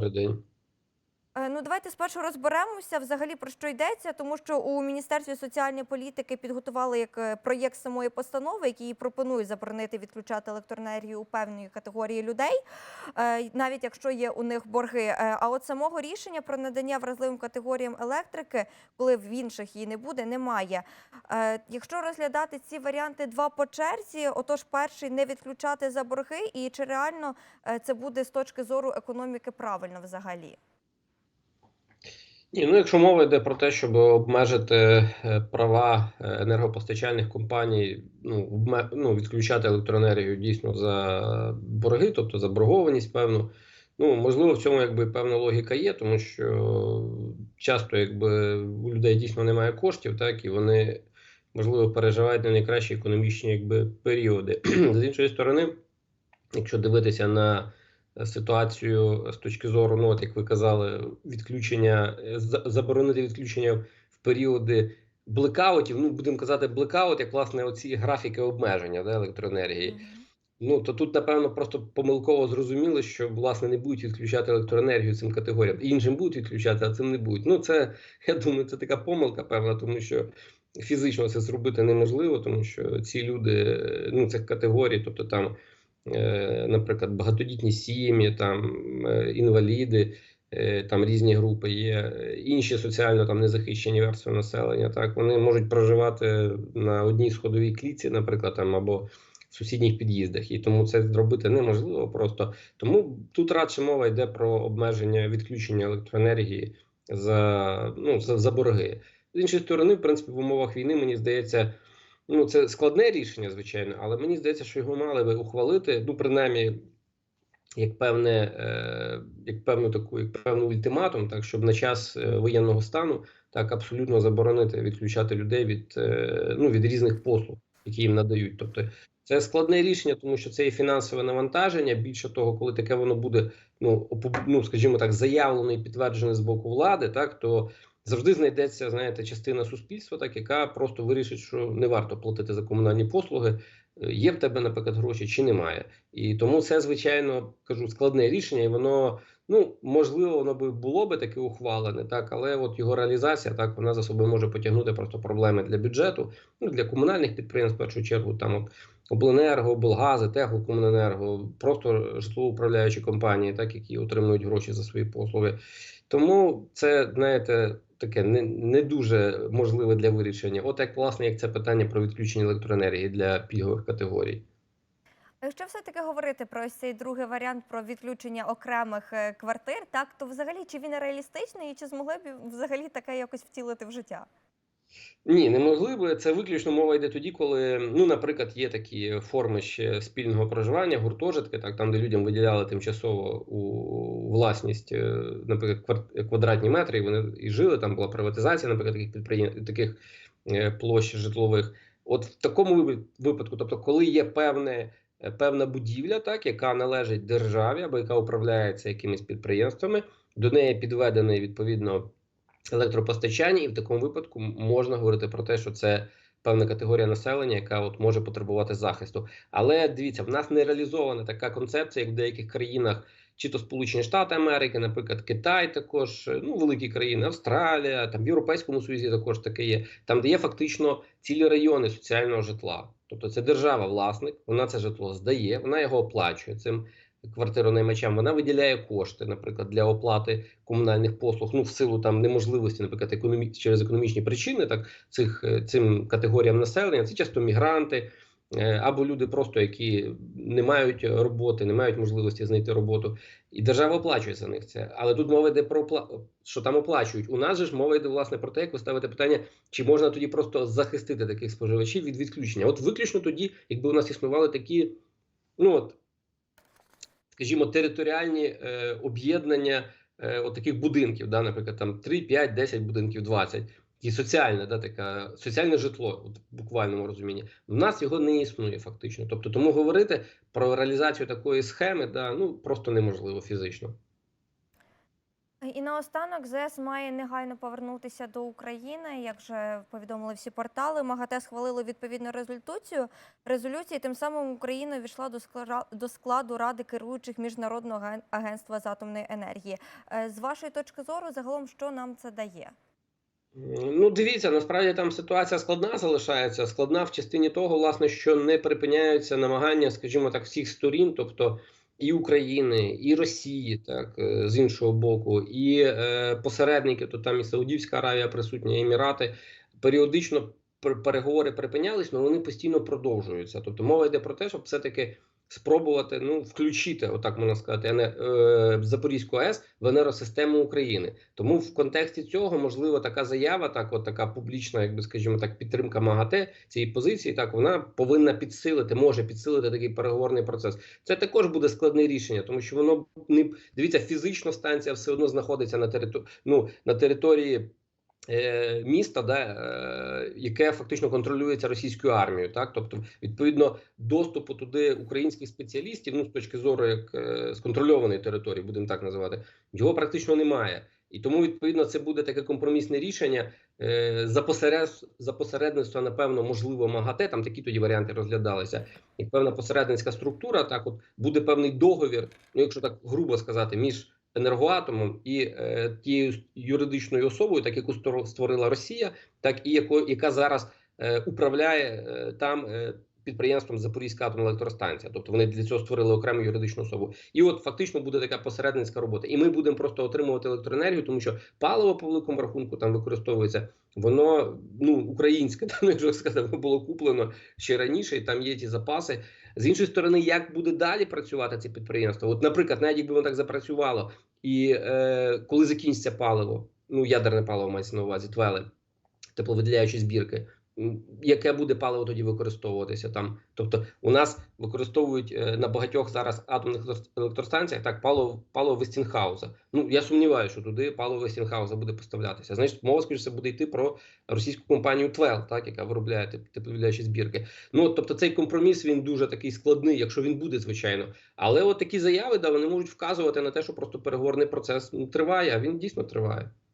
Добрий день. Е, Ну, давайте спершу розберемося взагалі про що йдеться, тому що у Міністерстві соціальної політики підготували як е, проєкт самої постанови, який пропонує заборонити відключати електроенергію у певної категорії людей, е, навіть якщо є у них борги. А от самого рішення про надання вразливим категоріям електрики, коли в інших її не буде, немає. Якщо розглядати ці варіанти два по черзі, отож, перший не відключати за борги, і чи реально це буде з точки зору економіки правильно взагалі? Ні, ну якщо мова йде про те, щоб обмежити е, права е, енергопостачальних компаній, ну, обме- ну відключати електроенергію дійсно за борги, тобто заборгованість певну. Ну, можливо, в цьому якби певна логіка є, тому що часто якби у людей дійсно немає коштів, так і вони можливо переживають не найкращі економічні якби періоди. З іншої сторони, якщо дивитися на ситуацію з точки зору, ну от як ви казали, відключення е, заборонити відключення в періоди блекаутів. Ну будемо казати, блекаут, як власне оці графіки обмеження да, електроенергії. Ну то тут, напевно, просто помилково зрозуміли, що власне не будуть відключати електроенергію цим категоріям. Іншим будуть відключати, а цим не будуть. Ну це я думаю, це така помилка, певна, тому що фізично це зробити неможливо, тому що ці люди, ну цих категорій, тобто там, наприклад, багатодітні сім'ї, там е, інваліди. е, Там різні групи є, е, інші соціально там незахищені верстви населення. Так вони можуть проживати на одній сходовій клітці, наприклад, там або в сусідніх під'їздах, і тому це зробити неможливо просто. Тому тут радше мова йде про обмеження відключення електроенергії за, ну, за, за борги. З іншої сторони, в принципі, в умовах війни мені здається, ну це складне рішення, звичайно, але мені здається, що його мали би ухвалити, ну принаймні. Як певне, е, як певну таку, як певний ультиматум, так щоб на час е, воєнного стану так абсолютно заборонити відключати людей від е, ну від різних послуг, які їм надають. Тобто це складне рішення, тому що це і фінансове навантаження. Більше того, коли таке воно буде, ну ну скажімо так, заявлено і підтверджене з боку влади, так то завжди знайдеться, знаєте, частина суспільства, так яка просто вирішить, що не варто платити за комунальні послуги. Е, Є в тебе, наприклад, гроші чи немає, і тому це звичайно кажу складне рішення, і воно ну можливо воно би було би таке ухвалене, так але от його реалізація так вона за собою може потягнути просто проблеми для бюджету, ну для комунальних підприємств, в першу чергу, там обленерго, облгази, теплокомуненерго, просто житлоуправляючі компанії, так які отримують гроші за свої послуги. Тому це знаєте. Таке не, не дуже можливе для вирішення. От як власне як це питання про відключення електроенергії для пільгових категорій. Якщо все-таки говорити про ось цей другий варіант про відключення окремих е, квартир, так то взагалі чи він реалістичний і чи змогли б взагалі таке якось втілити в життя? Ні, неможливо. Це виключно мова йде тоді, коли, ну, наприклад, є такі форми ще спільного проживання, гуртожитки, так там, де людям виділяли тимчасово у власність, е, наприклад, квадратні метри, і вони і жили. Там була приватизація, наприклад, таких підприєм... таких е, площ житлових. От в такому випадку, тобто, коли є певне. е, Певна будівля, так яка належить державі або яка управляється якимись підприємствами, до неї підведений відповідно електропостачання, і в такому випадку можна говорити про те, що це певна категорія населення, яка от може потребувати захисту. Але дивіться, в нас не реалізована така концепція, як в деяких країнах, чи то Сполучені Штати Америки, наприклад, Китай, також ну великі країни, Австралія, там в Європейському Союзі також таке є. Там де є фактично цілі райони соціального житла. Тобто це держава власник, вона це житло здає, вона його оплачує цим квартиронаймачам. Вона виділяє кошти, наприклад, для оплати комунальних послуг. Ну в силу там неможливості, наприклад, економі... через економічні причини, так цих е, цим категоріям населення. Це часто мігранти. е, Або люди, просто які не мають роботи, не мають можливості знайти роботу, і держава оплачує за них це. Але тут мова йде про що там оплачують. У нас же ж мова йде власне про те, як ви ставите питання, чи можна тоді просто захистити таких споживачів від відключення. От виключно тоді, якби у нас існували такі, ну от скажімо, територіальні е, об'єднання е, от таких будинків, да, наприклад, там 3, 5, 10 будинків, 20. І соціальне, да, така, соціальне житло, от, в буквальному розумінні. В нас його не існує фактично. Тобто, тому говорити про реалізацію такої схеми да, ну, просто неможливо фізично. І наостанок ЗС має негайно повернутися до України. Як вже повідомили всі портали, МАГАТЕ схвалило відповідну резолюцію. Резолюції тим самим Україна війшла до скла- до складу ради керуючих міжнародного аген- агентства з атомної енергії. Е, З вашої точки зору, загалом, що нам це дає? Ну, дивіться, насправді там ситуація складна залишається. Складна в частині того, власне, що не припиняються намагання, скажімо так, всіх сторін, тобто і України, і Росії, так е, з іншого боку, і е, посередники, то там і Саудівська Аравія присутня, і Емірати, періодично пер- переговори припинялись, але вони постійно продовжуються. Тобто мова йде про те, щоб все-таки спробувати ну, включити, отак можна сказати, ене- е, Запорізьку АЕС в енергосистему України. Тому в контексті цього можливо така заява, так от така публічна, якби скажімо так, підтримка МАГАТЕ цієї позиції. Так вона повинна підсилити, може підсилити такий переговорний процес. Це також буде складне рішення, тому що воно не дивіться, фізично станція все одно знаходиться на території, ну на території. Е, Міста, да, е, яке фактично контролюється російською армією, так тобто, відповідно, доступу туди українських спеціалістів, ну з точки зору як е, з контрольованої території, будемо так називати, його практично немає. І тому відповідно це буде таке компромісне рішення е, за посеред за посередництва, напевно, можливо, МАГАТЕ. Там такі тоді варіанти розглядалися. І певна посередницька структура. Так, от буде певний договір, ну якщо так грубо сказати, між енергоатомом і е, тією юридичною особою, так яку створила Росія, так і яко, яка зараз е, управляє е, там. Е, Підприємством Запорізька атомна електростанція, тобто вони для цього створили окрему юридичну особу, і от фактично буде така посередницька робота. І ми будемо просто отримувати електроенергію, тому що паливо по великому рахунку там використовується, воно ну українське, там якщо сказати, було куплено ще раніше, і там є ті запаси. З іншої сторони, як буде далі працювати це підприємство? От, наприклад, навіть якби воно так запрацювало, і е, коли закінчиться паливо, ну ядерне паливо мається на увазі, твели, тепловиділяючі збірки. Яке буде паливо тоді використовуватися там? Тобто, у нас використовують е, на багатьох зараз атомних електростанціях так паливо паливо Вестінхауза. Ну я сумніваюся, що туди паливо Вестінхауза буде поставлятися. Значить, мова скоріше буде йти про російську компанію Твел, так яка виробляє теп- збірки. Ну тобто, цей компроміс він дуже такий складний, якщо він буде, звичайно. Але от такі заяви, да, вони можуть вказувати на те, що просто переговорний процес ну, триває, а він дійсно триває.